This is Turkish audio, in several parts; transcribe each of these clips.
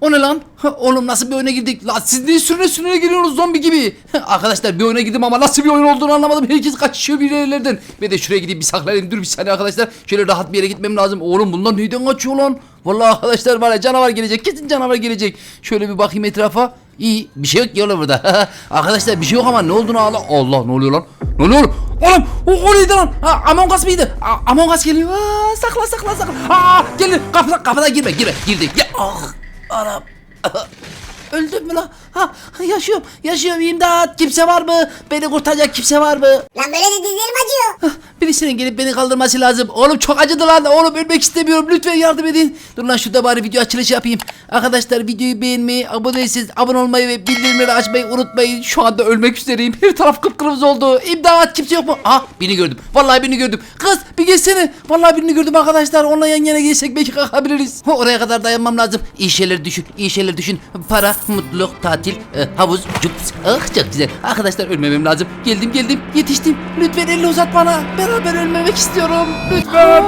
O ne lan? Oğlum nasıl bir oyuna girdik? La siz niye sürüne sürüne giriyorsunuz zombi gibi? Arkadaşlar bir oyuna girdim ama nasıl bir oyun olduğunu anlamadım. Herkes kaçışıyor bir yerlerden. Ben de şuraya gideyim bir saklanayım. Dur bir saniye arkadaşlar. Şöyle rahat bir yere gitmem lazım. Oğlum bunlar neyden kaçıyor lan? Vallahi arkadaşlar var ya canavar gelecek. Kesin canavar gelecek. Şöyle bir bakayım etrafa. İyi bir şey yok ki burada. arkadaşlar bir şey yok ama ne olduğunu ağla. Allah ne oluyor lan? Ne oluyor? Oğlum o, o neydi lan? Ha, Among Us mıydı? A, Among Us geliyor. Aa, sakla sakla sakla. Aa, gelin kapıda kapıda girme girme girdik. Ya, ah, anam. Öldüm mü lan? Ha, yaşıyorum, yaşıyorum imdat. Kimse var mı? Beni kurtaracak kimse var mı? Lan böyle de dizlerim acıyor. Birisinin gelip beni kaldırması lazım. Oğlum çok acıdı lan. Oğlum ölmek istemiyorum. Lütfen yardım edin. Dur lan şurada bari video açılışı yapayım. Arkadaşlar videoyu beğenmeyi, abone abone olmayı ve bildirimleri açmayı unutmayın. Şu anda ölmek üzereyim. Her taraf kıpkırmızı oldu. İmdat kimse yok mu? Ah birini gördüm. Vallahi birini gördüm. Kız bir geçsene. Vallahi birini gördüm arkadaşlar. Onunla yan yana gelsek belki kalkabiliriz. Oraya kadar dayanmam lazım. İyi şeyler düşün. iyi şeyler düşün. Para, mutluluk, tatil, e, havuz, cups. Ah çok güzel. Arkadaşlar ölmemem lazım. Geldim geldim. Yetiştim. Lütfen elini uzat bana. Beraber ölmemek istiyorum. Lütfen.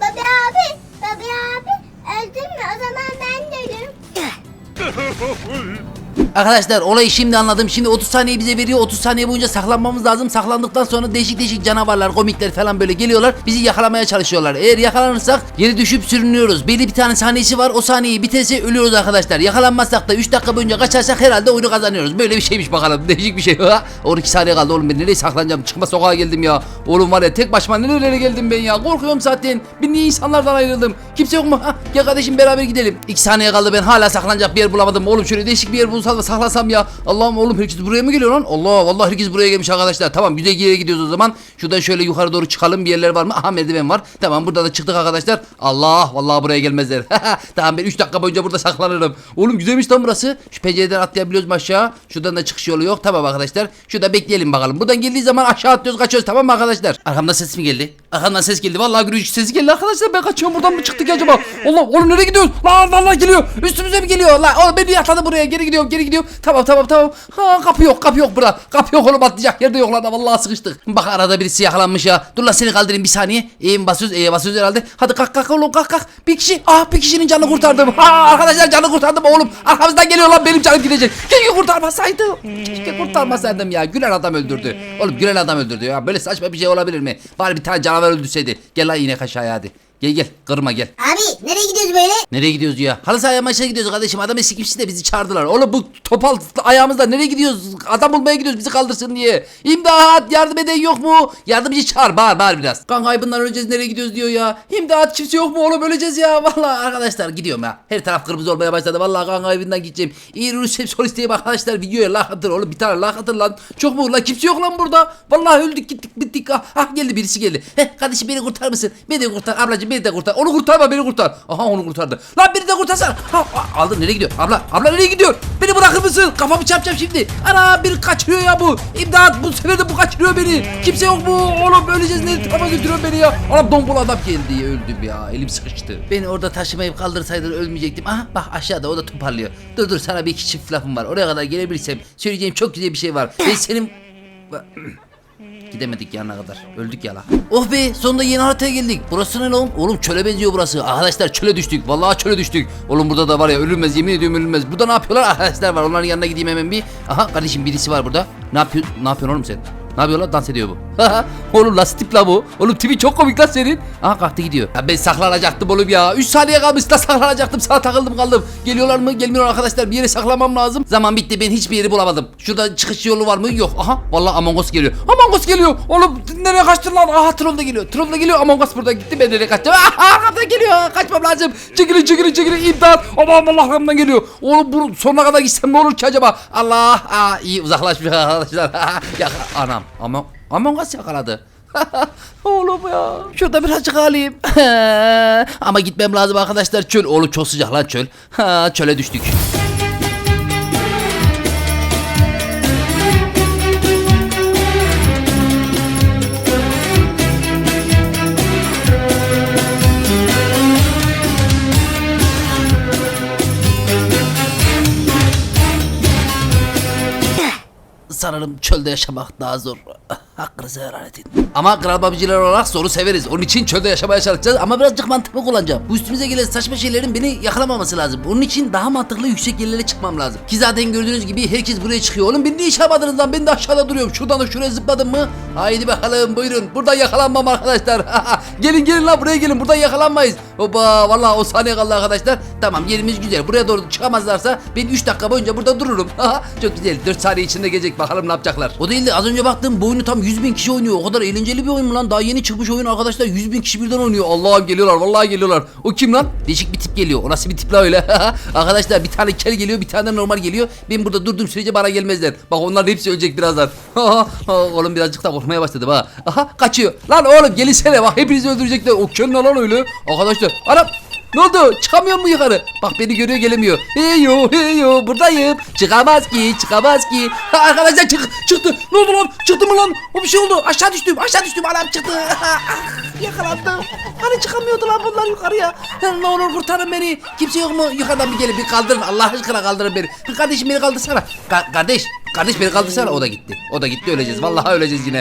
Babi abi, Babi abi öldün mü? O zaman ben de ölürüm. Arkadaşlar olayı şimdi anladım. Şimdi 30 saniye bize veriyor. 30 saniye boyunca saklanmamız lazım. Saklandıktan sonra değişik değişik canavarlar, komikler falan böyle geliyorlar. Bizi yakalamaya çalışıyorlar. Eğer yakalanırsak yere düşüp sürünüyoruz. Belli bir tane saniyesi var. O saniyeyi biterse ölüyoruz arkadaşlar. Yakalanmazsak da 3 dakika boyunca kaçarsak herhalde oyunu kazanıyoruz. Böyle bir şeymiş bakalım. Değişik bir şey. 12 saniye kaldı oğlum ben nereye saklanacağım? Çıkma sokağa geldim ya. Oğlum var ya tek başıma nerelere geldim ben ya. Korkuyorum zaten. Ben niye insanlardan ayrıldım? Kimse yok mu? Ha, ya kardeşim beraber gidelim. 2 saniye kaldı ben hala saklanacak bir yer bulamadım. Oğlum şöyle değişik bir yer bulsam saklasam ya. Allah'ım oğlum herkes buraya mı geliyor lan? Allah vallahi herkes buraya gelmiş arkadaşlar. Tamam güzel yere gidiyoruz o zaman. Şuradan şöyle yukarı doğru çıkalım bir yerler var mı? Aha merdiven var. Tamam burada da çıktık arkadaşlar. Allah vallahi buraya gelmezler. tamam ben 3 dakika boyunca burada saklanırım. Oğlum güzelmiş lan burası. Şu pencereden atlayabiliyoruz mu aşağı? Şuradan da çıkış yolu yok. Tamam arkadaşlar. Şurada bekleyelim bakalım. Buradan geldiği zaman aşağı atlıyoruz kaçıyoruz tamam mı arkadaşlar? Arkamdan ses mi geldi? Arkamdan ses geldi. Vallahi gürültü sesi geldi arkadaşlar. Ben kaçıyorum buradan mı çıktık acaba? Allah oğlum nereye gidiyoruz? Lan vallahi geliyor. Üstümüze mi geliyor? Lan oğlum ben bir atladım buraya. Geri gidiyorum geri gidiyorum. Tamam tamam tamam. Ha kapı yok kapı yok burada. Kapı yok oğlum atlayacak yerde yok lan. Vallahi sıkıştık. Bak arada birisi yakalanmış ya. Dur lan seni kaldırayım bir saniye. Mi basıyoruz? E'ye basıyoruz herhalde. Hadi kalk kalk oğlum kalk kalk. Bir kişi. Ah bir kişinin canını kurtardım. Ha arkadaşlar canını kurtardım oğlum. Arkamızdan geliyor lan benim canım gidecek. Keşke kurtarmasaydım. Keşke kurtarmasaydım ya. Gülen adam öldürdü. Oğlum gülen adam öldürdü ya. Böyle saçma bir şey olabilir mi? Bari bir tane canavar öldürseydi. Gel lan inek aşağıya hadi. Gel gel kırma gel. Abi nereye gidiyoruz böyle? Nereye gidiyoruz ya? Halı sahaya maçına gidiyoruz kardeşim. Adam eski de bizi çağırdılar. Oğlum bu topal ayağımızda nereye gidiyoruz? Adam bulmaya gidiyoruz bizi kaldırsın diye. İmdat yardım eden yok mu? Yardımcı çağır bağır bağır biraz. Kan kaybından öleceğiz nereye gidiyoruz diyor ya. İmdat kimse yok mu oğlum öleceğiz ya. Vallahi arkadaşlar gidiyorum ya. Her taraf kırmızı olmaya başladı. Vallahi kan kaybından gideceğim. İyi Rus sol isteyeyim arkadaşlar videoya like atın oğlum bir tane like atın lan. Çok mu lan kimse yok lan burada. Vallahi öldük gittik bittik. Ah, ah geldi birisi geldi. Heh kardeşim beni kurtar mısın? Beni kurtar ablacığım beni de kurtar. Onu kurtarma beni kurtar. Aha onu kurtardı. Lan beni de kurtarsana. Ha, aldın nereye gidiyor? Abla abla nereye gidiyor? Beni bırakır mısın? Kafamı çarpacağım şimdi. Ana biri kaçırıyor ya bu. İmdat bu sefer de bu kaçırıyor beni. Kimse yok mu? Oğlum öleceğiz ne tarafa götürüyor beni ya. Anam dombul adam geldi öldüm ya. Elim sıkıştı. Beni orada taşımayıp kaldırsaydın ölmeyecektim. Aha bak aşağıda o da toparlıyor. Dur dur sana bir iki çift lafım var. Oraya kadar gelebilirsem söyleyeceğim çok güzel bir şey var. Ben senin... Gidemedik yanına kadar. Öldük ya la. Oh be sonunda yeni haritaya geldik. Burası ne lan? Oğlum çöle benziyor burası. Arkadaşlar çöle düştük. Vallahi çöle düştük. Oğlum burada da var ya ölünmez yemin ediyorum ölünmez. Burada ne yapıyorlar? Arkadaşlar var. Onların yanına gideyim hemen bir. Aha kardeşim birisi var burada. Ne yapıyorsun? Ne yapıyorsun oğlum sen? Ne yapıyor lan? Dans ediyor bu. oğlum tip la bu? Oğlum tipi çok komik lan senin. Aha kalktı gidiyor. Ya ben saklanacaktım oğlum ya. 3 saniye kalmış da saklanacaktım. Sana takıldım kaldım. Geliyorlar mı? Gelmiyor arkadaşlar. Bir yere saklamam lazım. Zaman bitti. Ben hiçbir yeri bulamadım. Şurada çıkış yolu var mı? Yok. Aha. Vallahi Among Us geliyor. Among Us geliyor. Oğlum nereye kaçtın lan? Aha Troll da geliyor. Troll da geliyor. Among Us burada gitti. Ben nereye kaçtım? Aha arkamdan geliyor. Kaçmam lazım. Çekilin çekilin çekilin. İmdat. Aman Allah arkamdan geliyor. Oğlum bu sonuna kadar gitsem ne olur ki acaba? Allah. Aa, iyi uzaklaşmış arkadaşlar. ya anam. Among Among Us yakaladı. Oğlum ya. Şurada birazcık alayım. Ama gitmem lazım arkadaşlar. Çöl. Oğlum çok sıcak lan çöl. Ha, çöle düştük. Sanırım çölde yaşamak daha zor. Hakkınızı helal edin. Ama kral babacılar olarak zoru severiz. Onun için çölde yaşamaya çalışacağız ama birazcık mantıklı kullanacağım. Bu üstümüze gelen saçma şeylerin beni yakalamaması lazım. Onun için daha mantıklı yüksek yerlere çıkmam lazım. Ki zaten gördüğünüz gibi herkes buraya çıkıyor. Oğlum beni niye iş yapmadınız lan? Ben de aşağıda duruyorum. Şuradan da şuraya zıpladım mı? Haydi bakalım buyurun. Buradan yakalanmam arkadaşlar. gelin gelin lan buraya gelin. Buradan yakalanmayız. Hoba vallahi o saniye kaldı arkadaşlar. Tamam yerimiz güzel. Buraya doğru çıkamazlarsa ben 3 dakika boyunca burada dururum. Çok güzel. 4 saniye içinde gelecek bakalım ne yapacaklar. O değil de az önce baktım bu oyunu tam 100 bin kişi oynuyor. O kadar eğlenceli bir oyun mu lan? Daha yeni çıkmış oyun arkadaşlar. 100 bin kişi birden oynuyor. Allah'ım geliyorlar. Vallahi geliyorlar. O kim lan? Değişik bir tip geliyor. O nasıl bir tip la öyle? arkadaşlar bir tane kel geliyor. Bir tane normal geliyor. Ben burada durduğum sürece bana gelmezler. Bak onlar hepsi ölecek birazdan. oğlum birazcık da korkmaya başladım ha. Aha kaçıyor. Lan oğlum gelinsene bak hepinizi öldürecekler. O kel lan öyle? Arkadaşlar. Anam ne oldu? Çıkamıyor mu yukarı? Bak beni görüyor gelemiyor. Heyo heyo buradayım. Çıkamaz ki çıkamaz ki. Ha, arkadaşlar çık çıktı. Ne oldu lan? Çıktı mı lan? O bir şey oldu. Aşağı düştüm aşağı düştüm. Anam çıktı. Ah, Yakalandım. Hani çıkamıyordu lan bunlar yukarıya. Ne olur kurtarın beni. Kimse yok mu? Yukarıdan bir gelin bir kaldırın. Allah aşkına kaldırın beni. Kardeşim beni kaldırsana. Ka- kardeş. Kardeş beni kaldırsana. O da gitti. O da gitti öleceğiz. Vallahi öleceğiz yine.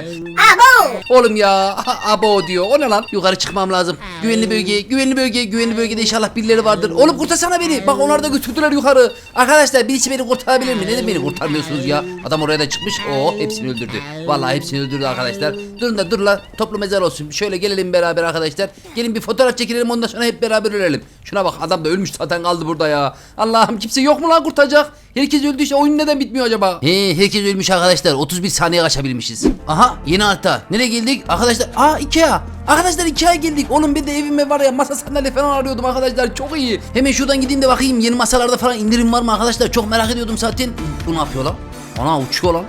Abo. Oğlum ya abo diyor. O ne lan? Yukarı çıkmam lazım. Güvenli bölge, güvenli bölge, güvenli bölgede inşallah birileri vardır. Oğlum kurtarsana beni. Bak onlar da götürdüler yukarı. Arkadaşlar birisi beni kurtarabilir mi? Neden beni kurtarmıyorsunuz ya? Adam oraya da çıkmış. Oo hepsini öldürdü. Vallahi hepsini öldürdü arkadaşlar. Durun da dur la. Toplu mezar olsun. Şöyle gelelim beraber arkadaşlar. Gelin bir fotoğraf çekilelim ondan sonra hep beraber ölelim. Şuna bak adam da ölmüş zaten kaldı burada ya. Allah'ım kimse yok mu lan kurtaracak? Herkes öldüyse oyun neden bitmiyor acaba? He herkes ölmüş arkadaşlar. 31 saniye kaçabilmişiz. Aha yeni harita. Nereye geldik? Arkadaşlar aa Ikea. Arkadaşlar Ikea'ya geldik. Oğlum ben de evime var ya masa sandalye falan arıyordum arkadaşlar. Çok iyi. Hemen şuradan gideyim de bakayım yeni masalarda falan indirim var mı arkadaşlar? Çok merak ediyordum zaten. Bu ne yapıyor lan? Ana uçuyor lan.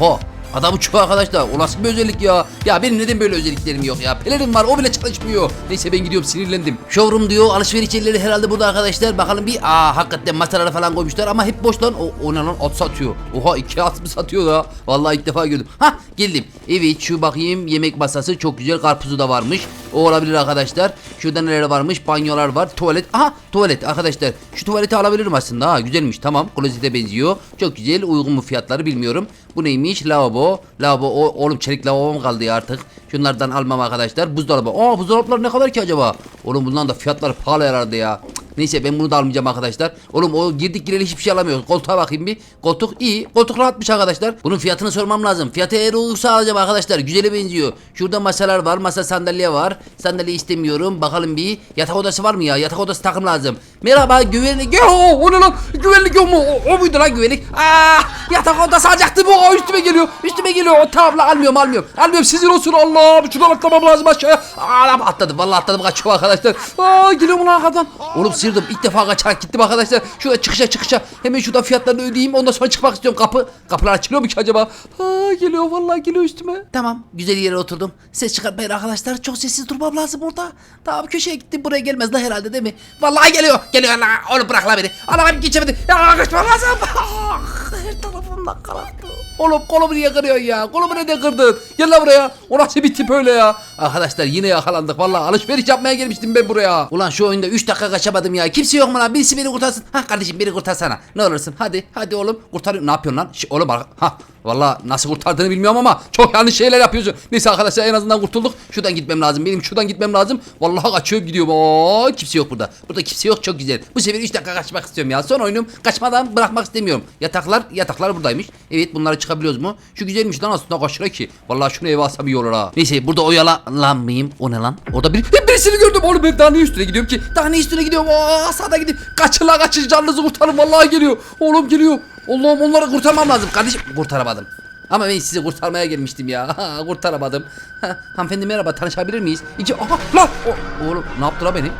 Oha. Adam uçuyor arkadaşlar. O nasıl bir özellik ya? Ya benim neden böyle özelliklerim yok ya? Pelerin var o bile çalışmıyor. Neyse ben gidiyorum sinirlendim. Showroom diyor alışveriş yerleri herhalde burada arkadaşlar. Bakalım bir aa hakikaten masalara falan koymuşlar ama hep boş lan. O, o ne lan at satıyor. Oha iki at mı satıyor da? Vallahi ilk defa gördüm. Hah geldim. Evet şu bakayım yemek masası çok güzel. Karpuzu da varmış. O olabilir arkadaşlar. Şurada neler varmış? Banyolar var. Tuvalet. Aha tuvalet arkadaşlar. Şu tuvaleti alabilirim aslında. Ha güzelmiş. Tamam. Klozete benziyor. Çok güzel. Uygun mu fiyatları bilmiyorum. Bu neymiş? Lavabo. Lavabo. O, oğlum çelik lavabo mu kaldı ya artık? Şunlardan almam arkadaşlar. Buzdolabı. Aa buzdolapları ne kadar ki acaba? Oğlum bundan da fiyatları pahalı herhalde ya. Cık, Neyse ben bunu da almayacağım arkadaşlar. Oğlum o girdik gireli hiçbir şey alamıyoruz. Koltuğa bakayım bir. Koltuk iyi. Koltuk rahatmış arkadaşlar. Bunun fiyatını sormam lazım. Fiyatı eğer olursa alacağım arkadaşlar. Güzele benziyor. Şurada masalar var. Masa sandalye var. Sandalye istemiyorum. Bakalım bir. Yatak odası var mı ya? Yatak odası takım lazım. Merhaba güvenlik. Yo, o ne lan? Güvenlik yok mu? O, o muydu lan güvenlik? Aa, yatak odası alacaktım. O üstüme geliyor. Üstüme geliyor. O tamam lan almıyorum almıyorum. Almıyorum sizin olsun Allah. Şuradan atlamam lazım aşağıya. Aa, atladım. Vallahi atladım. Kaçıyorum arkadaşlar. Aa, geliyor mu lan arkadan? Oğlum sıyırdım. İlk defa kaçarak gittim arkadaşlar. Şurada çıkışa çıkışa. Hemen şurada fiyatlarını ödeyeyim. Ondan sonra çıkmak istiyorum. Kapı. Kapılar açılıyor mu ki acaba? Aa, geliyor vallahi geliyor üstüme. Tamam. Güzel yere oturdum. Ses çıkartmayın arkadaşlar. Çok sessiz durmam lazım burada. Tamam köşeye gittim. Buraya gelmez la herhalde değil mi? Vallahi geliyor. Geliyor la. Oğlum bırak la beni. Allah'ım geçemedi. Ya kaçmam lazım. Ah, her tarafımdan karardı. Oğlum kolumu niye kırıyorsun ya? Kolumu neden kırdın? Gel la buraya. O nasıl bir tip öyle ya? Arkadaşlar yine yakalandık. Vallahi alışveriş yapmaya gelmiştim ben buraya. Ulan şu oyunda 3 dakika kaçamadım ya. Kimse yok mu lan? Birisi beni kurtarsın. Ha kardeşim beni kurtarsana. Ne olursun. Hadi hadi oğlum. Kurtar. Ne yapıyorsun lan? Şş, oğlum bak. Ha. Vallahi nasıl kurtardığını bilmiyorum ama çok yanlış şeyler yapıyorsun. Neyse arkadaşlar en azından kurtulduk. Şuradan gitmem lazım. Benim şuradan gitmem lazım. Vallahi kaçıyorum gidiyorum. Oo, kimse yok burada. Burada kimse yok çok güzel. Bu sefer 3 dakika kaçmak istiyorum ya. Son oyunum kaçmadan bırakmak istemiyorum. Yataklar yataklar buradaymış. Evet bunları çıkabiliyoruz mu? Şu güzelmiş lan aslında kaç lira ki. Vallahi şunu eve alsam iyi olur ha. Neyse burada oyalanmayayım. O ne lan? Orada bir birisini gördüm oğlum ben daha ne üstüne gidiyorum ki? Daha ne üstüne gidiyorum? Aa sağda gidip kaçın canınızı kurtarın vallahi geliyor. Oğlum geliyor. Allah'ım onları kurtarmam lazım kardeşim. Kurtaramadım. Ama ben sizi kurtarmaya gelmiştim ya. Kurtaramadım. Ha, hanımefendi merhaba tanışabilir miyiz? İki aha lan. O, oğlum ne yaptı beni?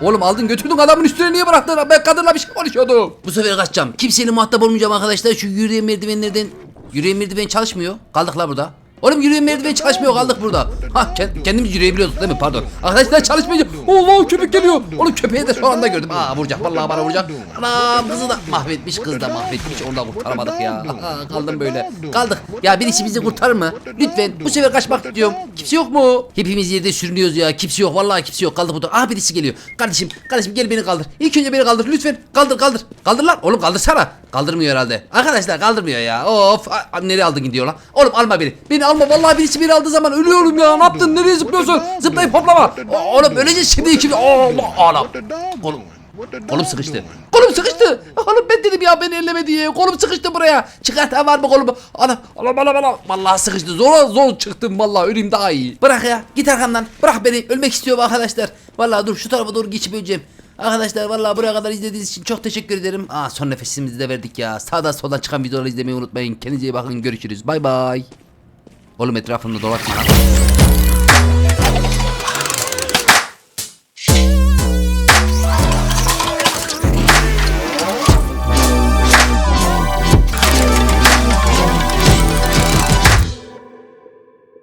Oğlum aldın götürdün adamın üstüne niye bıraktın? Ben kadınla bir şey konuşuyordum. Bu sefer kaçacağım. Kimseyle muhatap olmayacağım arkadaşlar. Şu yürüyen merdivenlerden. Yürüyen merdiven çalışmıyor. Kaldık la burada. Oğlum yürüyen merdiven çalışmıyor kaldık burada. Ha kend- kendimiz yürüyebiliyorduk değil mi pardon. Arkadaşlar çalışmayacak. Allah köpek geliyor. Oğlum köpeği de şu anda gördüm. Aa vuracak vallahi bana vuracak. Anam kızı da mahvetmiş kız da mahvetmiş. Onu da kurtaramadık ya. Aha, kaldım böyle. Kaldık. Ya birisi bizi kurtarır mı? Lütfen bu sefer kaçmak istiyorum. Kimse yok mu? Hepimiz yerde sürünüyoruz ya. Kimse yok vallahi kimse yok. Kaldık burada. Aa birisi geliyor. Kardeşim kardeşim gel beni kaldır. İlk önce beni kaldır lütfen. Kaldır kaldır. Kaldır lan. Oğlum kaldırsana. Kaldırmıyor herhalde. Arkadaşlar kaldırmıyor ya. Of. Nereye aldın gidiyor lan? Oğlum alma beni. Beni alma. Alma. Vallahi birisi beni aldığı zaman ölüyorum ya. Ne yaptın? Nereye zıplıyorsun? Zıplayıp hoplama. Oğlum öleceğiz şimdi ikimiz. Allah Allah. Oğlum. Kolum sıkıştı. Kolum sıkıştı. Oğlum ben dedim ya beni elleme diye. Kolum sıkıştı buraya. Çıkartan var mı kolumu? Anam anam anam anam. Vallahi sıkıştı. Zor zor çıktım vallahi öleyim daha iyi. Bırak ya. Git arkamdan. Bırak beni. Ölmek istiyorum arkadaşlar. Vallahi dur şu tarafa doğru geçip öleceğim. Arkadaşlar vallahi buraya kadar izlediğiniz için çok teşekkür ederim. Aa son nefesimizi de verdik ya. Sağdan soldan çıkan videoları izlemeyi unutmayın. Kendinize iyi bakın. Görüşürüz. Bay bay. Όλο με τράφωνο το βάθμα.